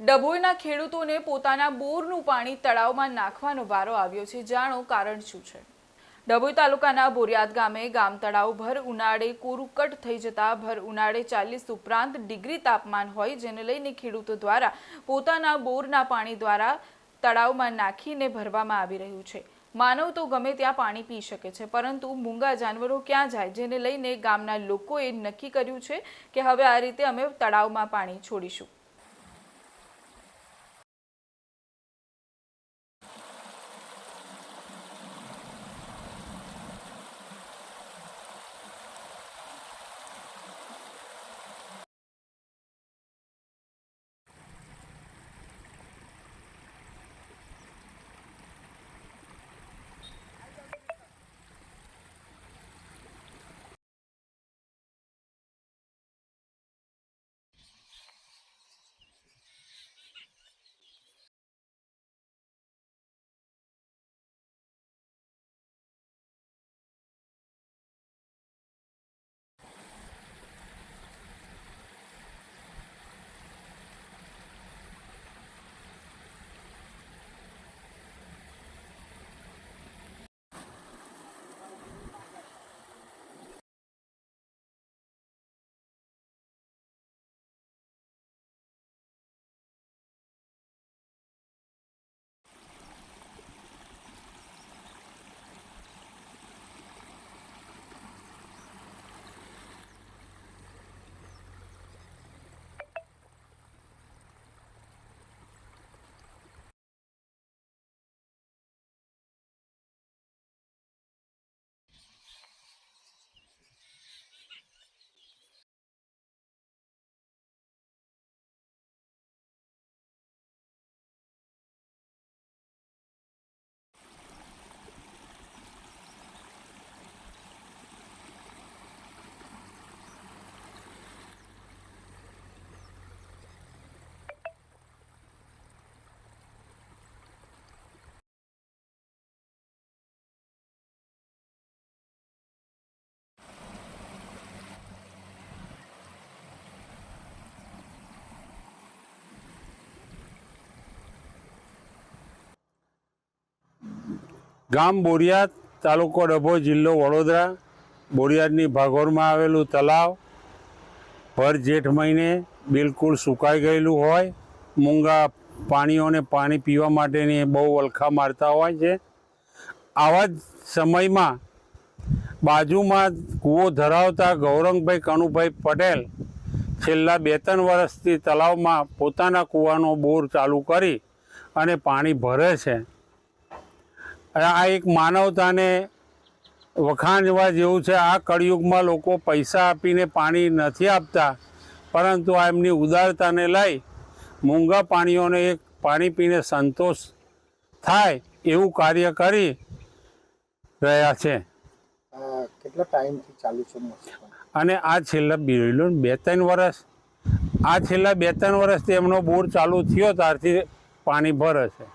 ડભોઈના ખેડૂતોને પોતાના બોરનું પાણી તળાવમાં નાખવાનો વારો આવ્યો છે. જાણો કારણ શું છે? ડભોઈ તાલુકાના બોરિયાદ ગામે ગામ તળાવ ભર ઉનાળે કોરુકટ થઈ જતા ભર ઉનાળે ચાલીસ ઉપરાંત ડિગ્રી તાપમાન હોય જેને લઈને ખેડૂતો દ્વારા પોતાના બોરના પાણી દ્વારા તળાવમાં નાખીને ભરવામાં આવી રહ્યું છે. માનવ તો ગમે ત્યાં પાણી પી શકે છે, પરંતુ મૂંગા જાનવરો ક્યાં જાય? જેને લઈને ગામના લોકોએ નક્કી કર્યું છે કે હવે આ રીતે અમે તળાવમાં પાણી છોડીશું. ગામ બોરિયાદ તાલુકો ડભો જિલ્લો વડોદરા. બોરિયાદની ભાગોળમાં આવેલું તલાવ ભર જેઠ મહિને બિલકુલ સુકાઈ ગયેલું હોય. મૂંગા પાણીઓને પાણી પીવા માટેની બહુ વલખા મારતા હોય છે. આવા જ સમયમાં બાજુમાં કૂવો ધરાવતા ગૌરંગભાઈ કનુભાઈ પટેલ છેલ્લા બે ત્રણ વર્ષથી તલાવમાં પોતાના કૂવાનો બોર ચાલુ કરી અને પાણી ભરે છે. આ એક માનવતાને વખાણવા જેવું છે. આ કળિયુગમાં લોકો પૈસા આપીને પાણી નથી આપતા પરંતુ આ એમની ઉદારતાને લઈ મૂંગા પાણીઓને એક પાણી પીને સંતોષ થાય એવું કાર્ય કરી રહ્યા છે. કેટલા ટાઈમથી ચાલુ છે અને આ છેલ્લા બિરલો બે ત્રણ વર્ષ આ છેલ્લા બે ત્રણ વર્ષથી એમનો બોર ચાલુ થયો ત્યારથી પાણી ભરે છે.